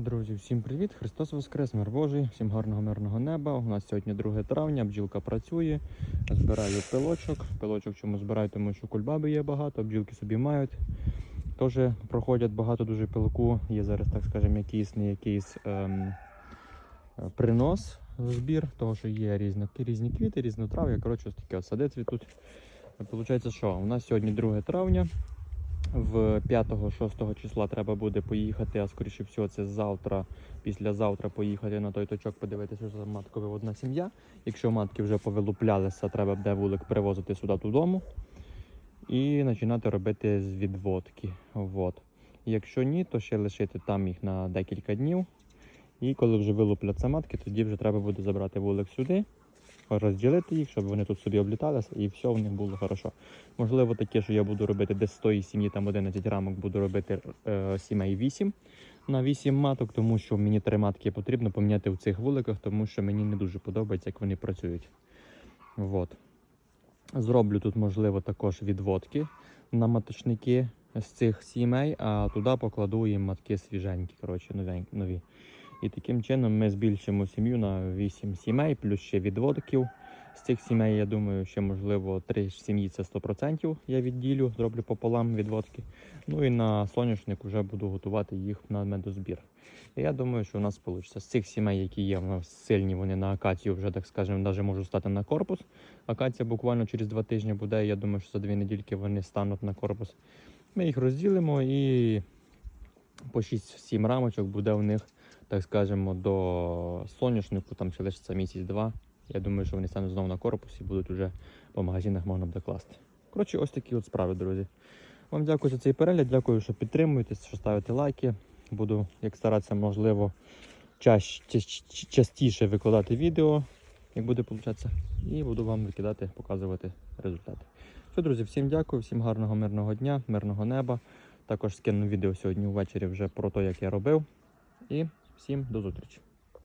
Друзі, всім привіт! Христос Воскрес, мир Божий, всім гарного мирного неба. У нас сьогодні 2 травня, бджілка працює, збираю пилочок. Пилочок чому збираю, тому що кульбаби є багато, бджілки собі мають. Теж проходять багато дуже пилку. Є зараз, так скажемо, якийсь не якийсь ем, е, принос збір, того що є різні, різні квіти, різнотрав'я. Коротше, ось таке от сади цвітуть. Получається, що у нас сьогодні 2 травня. В 5-6 числа треба буде поїхати, а скоріше всього це завтра, післязавтра поїхати на той точок, подивитися, що за матка виводна сім'я. Якщо матки вже повилуплялися, треба буде вулик привозити сюди додому і починати робити з відводки. Вот. Якщо ні, то ще лишити там їх на декілька днів. І коли вже вилупляться матки, тоді вже треба буде забрати вулик сюди, розділити їх, щоб вони тут собі обліталися і все в них було хорошо. Можливо, таке, що я буду робити десь з тої сім'ї, там 11 рамок, буду робити е, сімей 8 на 8 маток, тому що мені три матки потрібно поміняти в цих вуликах, тому що мені не дуже подобається, як вони працюють. Вот. Зроблю тут, можливо, також відводки на маточники з цих сімей, а туди покладу їм матки свіженькі, коротше, нові. І таким чином ми збільшимо сім'ю на 8 сімей, плюс ще відводків. З цих сімей, я думаю, ще можливо 3 сім'ї це 100% я відділю, зроблю пополам відводки. Ну і на соняшник вже буду готувати їх на медозбір. І я думаю, що у нас вийде. З цих сімей, які є, у нас сильні, вони на акацію вже, так скажемо, навіть можуть стати на корпус. Акація буквально через 2 тижні буде. Я думаю, що за 2 недільки вони стануть на корпус. Ми їх розділимо і по 6-7 рамочок буде у них, так скажемо, до соняшнику, там ще лишиться місяць-два. Я думаю, що вони стануть знову на корпус і будуть вже по магазинах можна буде класти. Коротше, ось такі от справи, друзі. Вам дякую за цей перегляд, дякую, що підтримуєте, що ставите лайки. Буду, як старатися, можливо, чаще, частіше викладати відео, як буде получатися, і буду вам викидати, показувати результати. Все, друзі, всім дякую, всім гарного мирного дня, мирного неба. Також скину відео сьогодні ввечері вже про те, як я робив. І всім до зустрічі.